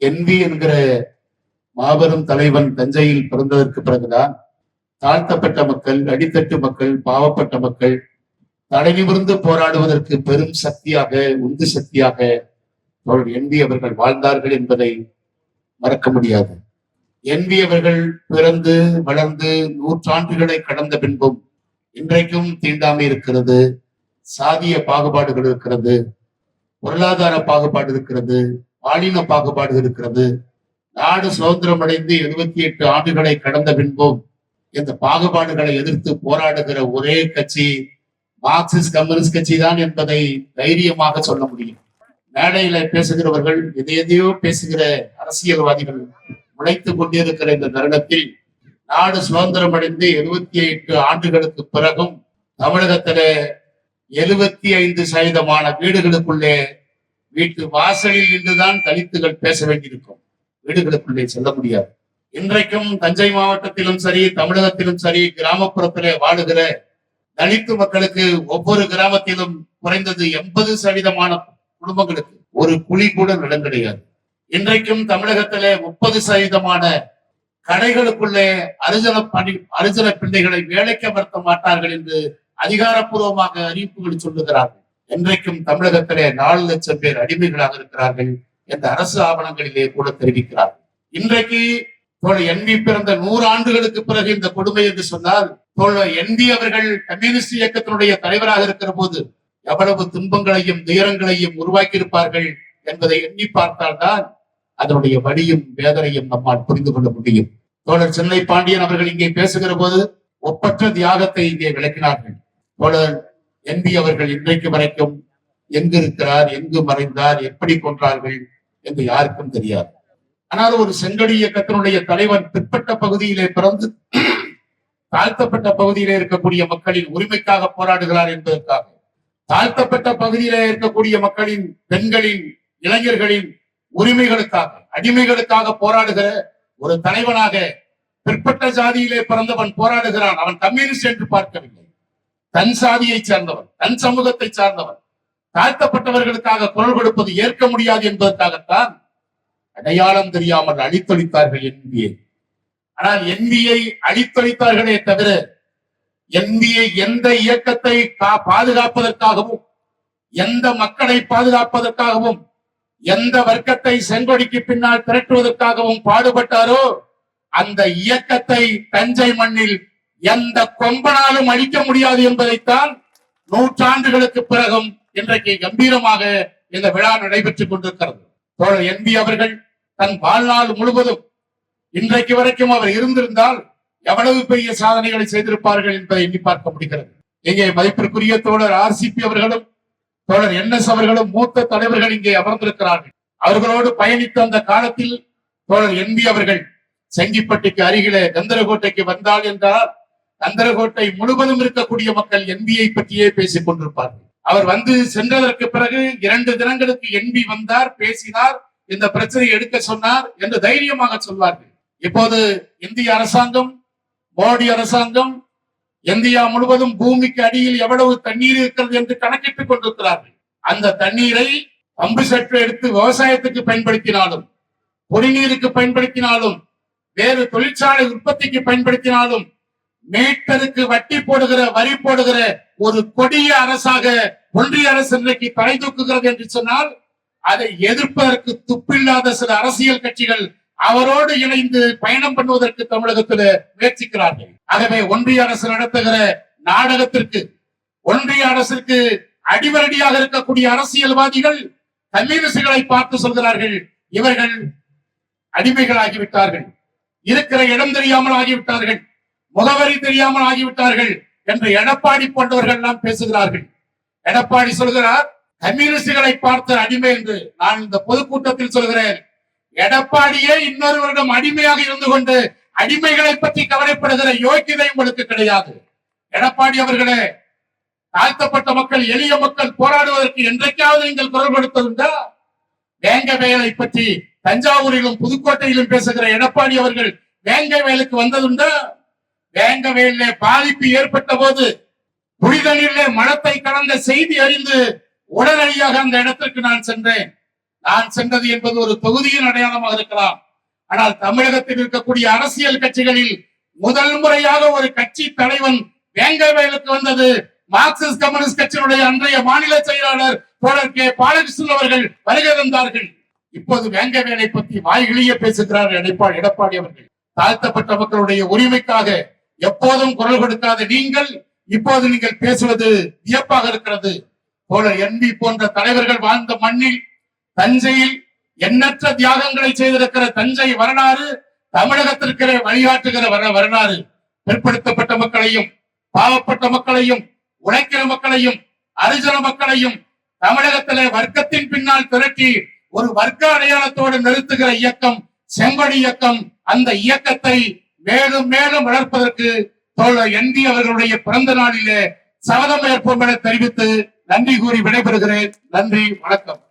Envy என்கிற மாபெரும் தலைவன் தஞ்சையில் பிறந்ததற்கு பிறகுதான் தாழ்த்தப்பட்ட மக்கள் அடித்தட்டு மக்கள் பாவப்பட்ட மக்கள் தலைநிமிர்ந்து போராடுவதற்கு பெரும் சக்தியாக உந்து சக்தியாக தோழர் என்வி அவர்கள் வாழ்ந்தார்கள் என்பதை மறக்க முடியாது. என்வி அவர்கள் பிறந்து வளர்ந்து நூற்றாண்டுகளை கடந்த பின்பும் இன்றைக்கும் தீண்டாமை இருக்கிறது சாதிய பாகுபாடுகள் இருக்கிறது பொருளாதார பாகுபாடு இருக்கிறது பாலின பாகுபாடு இருக்கிறது. நாடு சுதந்திரம் அடைந்து எழுபத்தி எட்டு ஆண்டுகளை கடந்த பின்பும் இந்த பாகுபாடுகளை எதிர்த்து போராடுகிற ஒரே கட்சி மார்க்சிஸ்ட் கம்யூனிஸ்ட் கட்சி தான் என்பதை தைரியமாக சொல்ல முடியும். மேடையில பேசுகிறவர்கள் எதை எதையோ பேசுகிற அரசியல்வாதிகள் உழைத்துக் கொண்டிருக்கிற இந்த தருணத்தில் நாடு சுதந்திரம் அடைந்து எழுபத்தி எட்டு ஆண்டுகளுக்கு பிறகும் தமிழகத்தில எழுபத்தி ஐந்து சதவீதமான வீடுகளுக்குள்ளே வீட்டு வாசலில் நின்றுதான் தலித்துகள் பேச வேண்டியிருக்கும். வீடுகளுக்குள்ளே செல்ல முடியாது. இன்றைக்கும் தஞ்சை மாவட்டத்திலும் சரி தமிழகத்திலும் சரி கிராமப்புறத்திலே வாழுகிற தலித்து மக்களுக்கு ஒவ்வொரு கிராமத்திலும் குறைந்தது எண்பது சதவீதமான குடும்பங்களுக்கு ஒரு குழி கூட நிலம் கிடையாது. இன்றைக்கும் தமிழகத்திலே முப்பது சதவீதமான கடைகளுக்குள்ளே அரிஜன பணி அரிஜன பிள்ளைகளை வேலைக்கு அமர்த்த மாட்டார்கள் என்று அதிகாரப்பூர்வமாக அறிவிப்புகள் சொல்லுகிறார்கள். இன்றைக்கும் தமிழகத்திலே நாலு லட்சம் பேர் அடிமைகளாக இருக்கிறார்கள் என்ற அரசு ஆவணங்களிலே கூட தெரிவிக்கிறார். இன்றைக்கு தோழர் என்பி பிறந்த நூறு ஆண்டுகளுக்கு பிறகு இந்த கொடுமை என்று சொன்னால் தோழர் என்பி அவர்கள் கம்யூனிஸ்ட் இயக்கத்தினுடைய தலைவராக இருக்கிற போது எவ்வளவு துன்பங்களையும் துயரங்களையும் உருவாக்கி இருப்பார்கள் என்பதை எண்ணி பார்த்தால்தான் அதனுடைய வலியும் வேதனையும் நம்மால் புரிந்து கொள்ள முடியும். தோழர் சென்னை பாண்டியன் அவர்கள் இங்கே பேசுகிற போது ஒப்பற்ற தியாகத்தை இங்கே விளக்கினார்கள். தோழர் என்பி அவர்கள் இன்றைக்கு வரைக்கும் எங்கிருக்கிறார் எங்கு மறைந்தார் எப்படி கொன்றார்கள் என்று யாருக்கும் தெரியாது. ஆனால் ஒரு செங்கடி இயக்கத்தினுடைய தலைவன் பிற்பட்ட பகுதியிலே பிறந்து தாழ்த்தப்பட்ட பகுதியிலே இருக்கக்கூடிய மக்களின் உரிமைக்காக போராடுகிறார் என்பதற்காக தாழ்த்தப்பட்ட பகுதியிலே இருக்கக்கூடிய மக்களின் பெண்களின் இளைஞர்களின் உரிமைகளுக்காக அடிமைகளுக்காக போராடுகிற ஒரு தலைவனாக பிற்பட்ட ஜாதியிலே பிறந்தவன் போராடுகிறான். அவன் கம்யூனிஸ்ட் என்று பார்க்கவில்லை. தன் சாதியை சார்ந்தவன் தன் சமூகத்தை சார்ந்தவன். தாழ்த்தப்பட்டவர்களுக்காக குரல் கொடுப்பது ஏற்க முடியாது என்பதற்காகத்தான் அடையாளம் தெரியாமல் அழித்தொழித்தார்கள் என்பியை ஆனால் என்பியை அழித்தொழித்தார்களே தவிர என்பியை எந்த இயக்கத்தை கா- பாதுகாப்பதற்காகவும் எந்த மக்களை பாதுகாப்பதற்காகவும் எந்த வர்க்கத்தை செங்கொடிக்கு பின்னால் திரட்டுவதற்காகவும் பாடுபட்டாரோ அந்த இயக்கத்தை தஞ்சை மண்ணில் எந்த கொம்பனாலும் அழிக்க முடியாது என்பதைத்தான் நூற்றாண்டுகளுக்கு பிறகும் இன்றைக்கு கம்பீரமாக இந்த விழா நடைபெற்றுக் கொண்டிருக்கிறது. தோழர் என்பி அவர்கள் தன் வாழ்நாள் முழுவதும் இன்றைக்கு வரைக்கும் அவர் இருந்திருந்தால் எவ்வளவு பெரிய சாதனைகளை செய்திருப்பார்கள் என்பதை எண்ணி பார்க்க முடிகிறது. இங்கே மதிப்பிற்குரிய தோழர் ஆர்சிபி அவர்களும் தோழர் என்எஸ் அவர்களும் மூத்த தலைவர்கள் இங்கே அமர்ந்திருக்கிறார்கள். அவர்களோடு பயணித்த அந்த காலத்தில் தோழர் என்பி அவர்கள் செங்கிப்பட்டிக்கு அருகிலே கந்தரகோட்டைக்கு வந்தால் என்றால் கந்தரகோட்டை முழுவதும் இருக்கக்கூடிய மக்கள் என்பியை பற்றியே பேசிக் கொண்டிருப்பார்கள். அவர் வந்து சென்றதற்கு பிறகு இரண்டு தினங்களுக்கு என்பி வந்தார் பேசினார் இந்த பிரச்சனையை எடுக்க சொன்னார் என்று தைரியமாக சொல்வார்கள். இப்போது இந்திய அரசாங்கம் மோடி அரசாங்கம் இந்தியா முழுவதும் பூமிக்கு அடியில் எவ்வளவு தண்ணீர் இருக்கிறது என்று கணக்கிட்டுக் கொண்டிருக்கிறார்கள். அந்த தண்ணீரை பம்பு செட்டு எடுத்து விவசாயத்துக்கு பயன்படுத்தினாலும் குடிநீருக்கு பயன்படுத்தினாலும் வேறு தொழிற்சாலை உற்பத்திக்கு பயன்படுத்தினாலும் மீட்டருக்கு வட்டி போடுகிற வரி போடுகிற ஒரு கொடிய அரசாக ஒன்றிய அரசு இன்றைக்கு தலை தூக்குகிறது என்று சொன்னால் அதை எதிர்ப்பதற்கு துப்பில்லாத சில அரசியல் கட்சிகள் அவரோடு இணைந்து பயணம் பண்ணுவதற்கு தமிழகத்தில் முயற்சிக்கிறார்கள். ஆகவே ஒன்றிய அரசு நடத்துகிற நாடகத்திற்கு ஒன்றிய அரசிற்கு அடிவரடியாக இருக்கக்கூடிய அரசியல்வாதிகள் கம்யூனிஸ்டுகளை பார்த்து சொல்கிறார்கள் இவர்கள் அடிமைகளாகிவிட்டார்கள் இருக்கிற இடம் தெரியாமல் ஆகிவிட்டார்கள். முகவரி தெரியாமல் ஆகிவிட்டார்கள் என்று எடப்பாடி போன்றவர்கள் எல்லாம் பேசுகிறார்கள். எடப்பாடி சொல்கிறார் கம்யூனிஸ்டுகளை பார்த்த அடிமை என்று நான் இந்த பொதுக்கூட்டத்தில் சொல்கிறேன். எடப்பாடியே இன்னொருவரிடம் அடிமையாக இருந்து கொண்டு அடிமைகளை பற்றி கவலைப்படுகிற யோக்கியதை உங்களுக்கு கிடையாது. எடப்பாடி அவர்களே தாழ்த்தப்பட்ட மக்கள் எளிய மக்கள் போராடுவதற்கு என்றைக்காவது நீங்கள் குரல் கொடுத்ததுண்டா? வேங்க வேலை பற்றி தஞ்சாவூரிலும் புதுக்கோட்டையிலும் பேசுகிற எடப்பாடி அவர்கள் வேங்க வேலைக்கு வந்ததுண்டா? வேங்க வேலிலே பாதிப்பு ஏற்பட்ட போது புரிதலிலே மனத்தை கடந்த செய்தி அறிந்து உடனடியாக அந்த இடத்திற்கு நான் சென்றேன். நான் சென்றது என்பது ஒரு தொகுதியின் அடையாளமாக இருக்கலாம். ஆனால் தமிழகத்தில் இருக்கக்கூடிய அரசியல் கட்சிகளில் முதல் முறையாக ஒரு கட்சி தலைவன் வேங்கவேலுக்கு வந்தது மார்க்சிஸ்ட் கம்யூனிஸ்ட் கட்சியினுடைய அன்றைய மாநில செயலாளர் தோழர் கே. பாலகிருஷ்ணன் அவர்கள் வருகை தந்தார்கள். இப்போது வேங்கவேலை பற்றி வாய்கிழிய பேசுகிறார் எடப்பாடி எடப்பாடி அவர்கள். தாழ்த்தப்பட்ட மக்களுடைய உரிமைக்காக எப்போதும் குரல் கொடுக்காத நீங்கள் இப்போது நீங்கள் பேசுவது வியப்பாக இருக்கிறது. தோழர் என்பி போன்ற தலைவர்கள் வாழ்ந்த மண்ணில் தஞ்சையில் எண்ணற்ற தியாகங்களை செய்திருக்கிற தஞ்சை வரலாறு தமிழகத்திற்கு வழிகாட்டுகிற வர- வரலாறு. பிற்படுத்தப்பட்ட மக்களையும் பாவப்பட்ட மக்களையும் உழைக்கிற மக்களையும் அரிஜன மக்களையும் தமிழகத்திலே வர்க்கத்தின் பின்னால் திரட்டி ஒரு வர்க்க அடையாளத்தோடு நிறுத்துகிற இயக்கம் செங்கொடி இயக்கம் அந்த இயக்கத்தை மேலும் மேலும் வளர்ப்பதற்கு தோழர் எந்தி அவர்களுடைய பிறந்த நாளிலே சபதம் ஏற்போம் என தெரிவித்து நன்றி கூறி விடைபெறுகிறேன். நன்றி வணக்கம்.